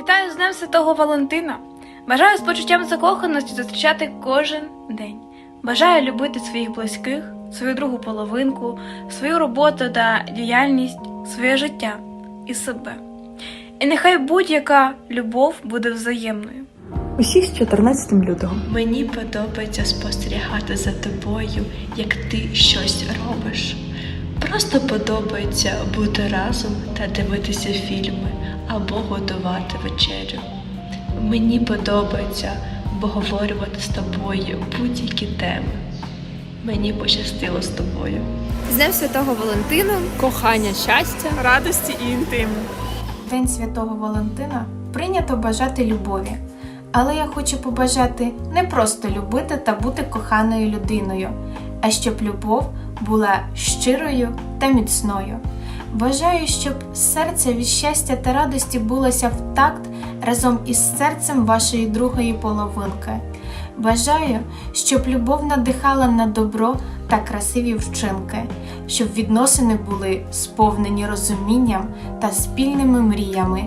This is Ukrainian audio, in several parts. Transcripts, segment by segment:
Вітаю з Днем Святого Валентина. Бажаю з почуттям закоханості зустрічати кожен день. Бажаю любити своїх близьких, свою другу половинку, свою роботу та діяльність, своє життя і себе. І нехай будь-яка любов буде взаємною. Усіх з 14 лютого. Мені подобається спостерігати за тобою, як ти щось робиш. Просто подобається бути разом та дивитися фільми або готувати вечерю. Мені подобається обговорювати з тобою будь-які теми. Мені пощастило з тобою. З Днем Святого Валентина, кохання, щастя, радості і інтиму. День Святого Валентина прийнято бажати любові. Але я хочу побажати не просто любити та бути коханою людиною, а щоб любов була щирою та міцною. Бажаю, щоб серце від щастя та радості булося в такт разом із серцем вашої другої половинки. Бажаю, щоб любов надихала на добро та красиві вчинки, щоб відносини були сповнені розумінням та спільними мріями.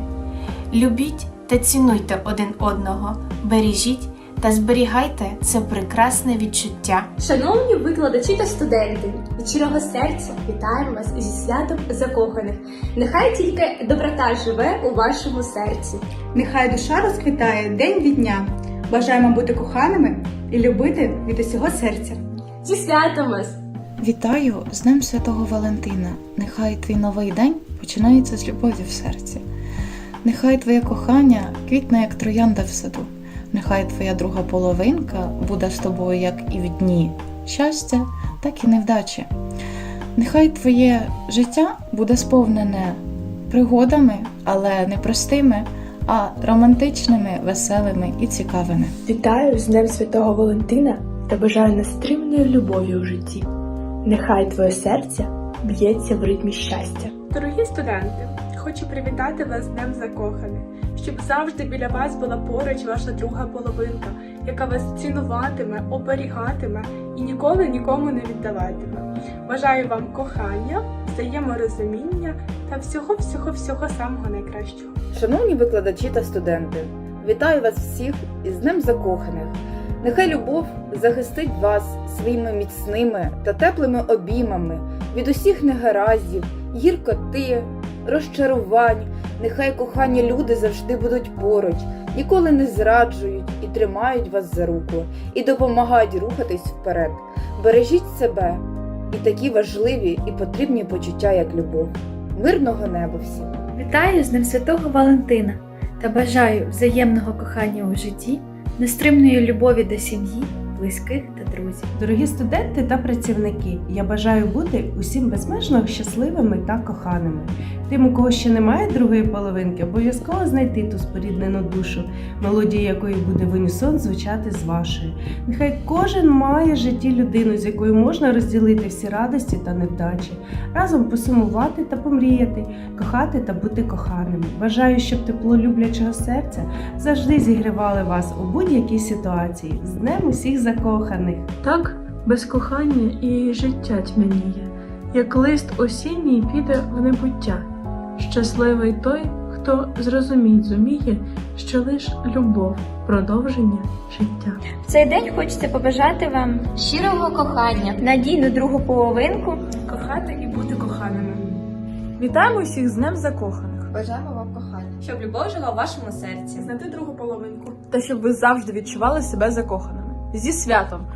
Любіть та цінуйте один одного, бережіть та зберігайте це прекрасне відчуття. Шановні викладачі та студенти, від щирого серця вітаємо вас зі святом закоханих. Нехай тільки доброта живе у вашому серці. Нехай душа розквітає день від дня. Бажаємо бути коханими і любити від усього серця. Зі святом вас! Вітаю з Днем Святого Валентина. Нехай твій новий день починається з любові в серці. Нехай твоє кохання квітне, як троянда в саду. Нехай твоя друга половинка буде з тобою як і в дні щастя, так і невдачі. Нехай твоє життя буде сповнене пригодами, але не простими, а романтичними, веселими і цікавими. Вітаю з Днем Святого Валентина та бажаю нестримної любові у житті. Нехай твоє серце б'ється в ритмі щастя. Дорогі студенти, хочу привітати вас з Днем закоханих, щоб завжди біля вас була поруч ваша друга половинка, яка вас цінуватиме, оберігатиме і ніколи нікому не віддаватиме. Бажаю вам кохання, взаєморозуміння та всього всього всього самого найкращого. Шановні викладачі та студенти, вітаю вас всіх із Днем Закоханих. Нехай любов захистить вас своїми міцними та теплими обіймами від усіх негараздів, гіркоти, розчарувань. Нехай кохані люди завжди будуть поруч, ніколи не зраджують і тримають вас за руку, і допомагають рухатись вперед. Бережіть себе і такі важливі і потрібні почуття, як любов. Мирного неба всім! Вітаю з Днем Святого Валентина та бажаю взаємного кохання у житті, нестримної любові до сім'ї, близьких та друзів. Дорогі студенти та працівники, я бажаю бути усім безмежно щасливими та коханими. Тим, у кого ще немає другої половинки, обов'язково знайти ту споріднену душу, мелодія якої буде в унісон звучати з вашою. Нехай кожен має в житті людину, з якою можна розділити всі радості та невдачі, разом посумувати та помріяти, кохати та бути коханими. Бажаю, щоб тепло люблячого серця завжди зігрівали вас у будь-якій ситуації. З днем усіх закоханих! Так, без кохання і життя тьмяніє, як лист осінній піде в небуття. Щасливий той, хто зрозуміть зуміє, що лиш любов продовження життя. В цей день хочеться побажати вам щирого кохання, надійну другу половинку, Кохати і бути коханими. Вітаємо всіх з Днем Закоханих бажаємо вам кохання. Щоб любов жила у вашому серці. Знайти другу половинку. та щоб ви завжди відчували себе закоханими зі святом.